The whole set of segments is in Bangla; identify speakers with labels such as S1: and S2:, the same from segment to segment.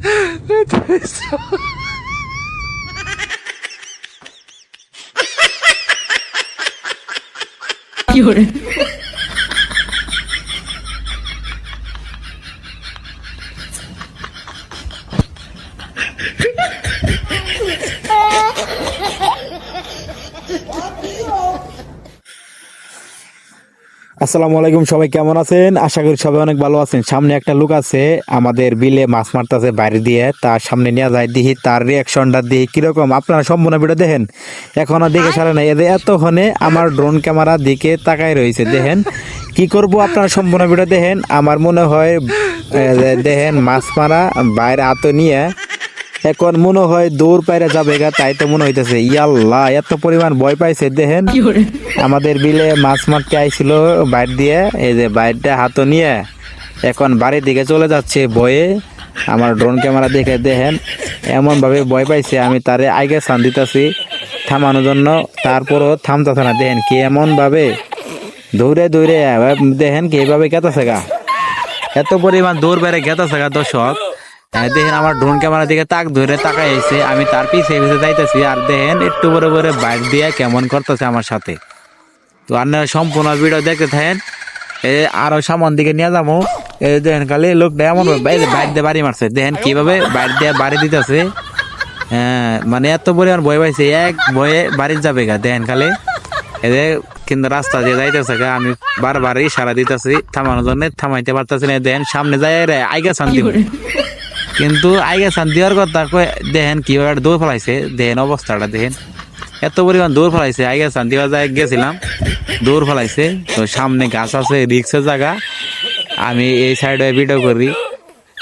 S1: that is so. You're.
S2: আসসালামু আলাইকুম সবাই কেমন আছেন? আশা করি সবাই অনেক ভালো আছেন। সামনে একটা লোক আছে আমাদের বিলে মাছ মারতেছে বাইরে দিয়ে। তার সামনে নিয়ে যায় দেখি তার রিয়াকশনটা দেখি কীরকম। আপনারা সম্পূর্ণ ভিডিও দেখেন। এখনও দেখে সারে নাই এদের এতক্ষণে আমার ড্রোন ক্যামেরা দিকে তাকাই রয়েছে দেখেন। কি করব আপনারা সম্পূর্ণ ভিডিও দেখেন। আমার মনে হয় দেখেন মাছ মারা বাইরে আত নিয়ে এখন মনে হয় দৌড় পাইরে যাবে গা তাই তো মনে হইতেছে। ইয়াল্লাহ এত পরিমাণ ভয় পাইছে দেখেন। আমাদের বিলে মাছ মারতে আইছিল বাইর দিয়ে এই যে বাইরটা হাত নিয়ে এখন বাড়ির দিকে চলে যাচ্ছে বয়ে আমার ড্রোন ক্যামেরা দেখে দেখেন এমন ভাবে ভয় পাইছে আমি তারে আগে সান দিতেছি থামানোর জন্য তারপরও থামতেছে না দেখেন কি এমন ভাবে দৌড়ে দৌড়ে দেখেন কি এইভাবে গেতেছে গা। এত পরিমাণ দৌড় বেড়ে গেতেছে গা দর্শক। দেখেন আমার ড্রোন ক্যামেরা দিকে তাক ধরে তাকাই আইছে, আমি তার পিছে পিছে যাইতেছি। আর দেখেন একটু বড় করে বাইক দিয়ে কেমন করতেছে আমার সাথে। তো আপনারা সম্পূর্ণ ভিডিও দেখতে থাকেন। এ, আরও সামন দিকে নিয়ে যাব। এই দেখেন খালি লোকটা এমন বাইরে, বাইর দিয়ে বাড়ি মারছে। দেখেন কীভাবে বাইর দিয়ে বাড়ি দিতেছে। হ্যাঁ মানে এত পরিমাণ ভয় পাইছে, এক ভয়ে বাড়ি যাবে গা। দেখেন খালি এদের কিন্তু রাস্তা দিয়ে যাইতেছে গা। আমি বারবারই সারা দিতেছি, থামানোর জন্য থামাইতে পারতেছি না। দেখেন সামনে যাই রে, আইগা শান্তি কিন্তু আইগা শান্তি হওয়ার কথা কয়ে, দেখেন কীভাবে দৌড় ফেলাইছে, দেখেন অবস্থাটা, দেখেন। এত পরিমাণ দৌড় ফেলাইছে আইগা শান্তি হওয়া যায় গেছিলাম, দৌড় ফেলাইছে, তো সামনে গাছ আছে, রিক্সের জায়গা। আমি এই সাইডে ভিডিও করি।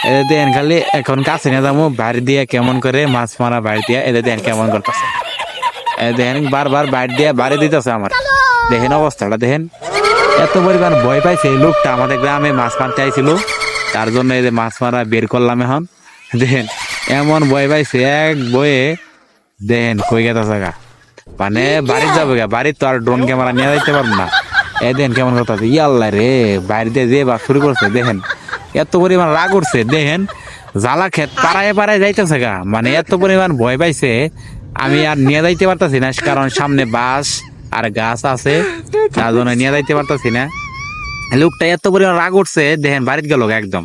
S2: এদের দেখেন খালি এখন কাছে নিয়ে যাব বাইরে দিয়ে কেমন করে মাছ মারা বাইরে দিয়ে এদের দেখেন কেমন করতেছে। দেখেন বারবার বাইর দিয়ে, বাড়ি দিতেছে আমার। দেখেন অবস্থাটা, দেখেন। এত পরিমাণ ভয় পাইছে এই লোকটা আমাদের গ্রামে মাছ মারতে আইছিল। তার জন্য এই যে মাছ মারা বের করলাম এখন। দেখেন এমন ভয় পাইছে এক বয়ে দেখেন কই গেছে জায়গা মানে বাড়ি যাবে গা বাড়ির তো আর ড্রোন ক্যামেরা নিয়ে যাইতে পারব না। এ দেখেন কেমন কথা ইয়াল্লা রে বাড়িতে যে বা শুরু করছে দেখেন এত পরিমাণ রাগ উঠছে দেখেন জ্বালা খেত পাড়ায় পাড়ায় যাইতেছে গা। মানে এত পরিমাণ ভয় পাইছে আমি আর নিয়ে যাইতে পারতাছি না কারণ সামনে বাস আর গাছ আছে তার জন্য নিয়ে যাইতে পারতাছি না। লোকটা এত পরিমাণ রাগ উঠছে দেখেন বাড়িতে গেল একদম।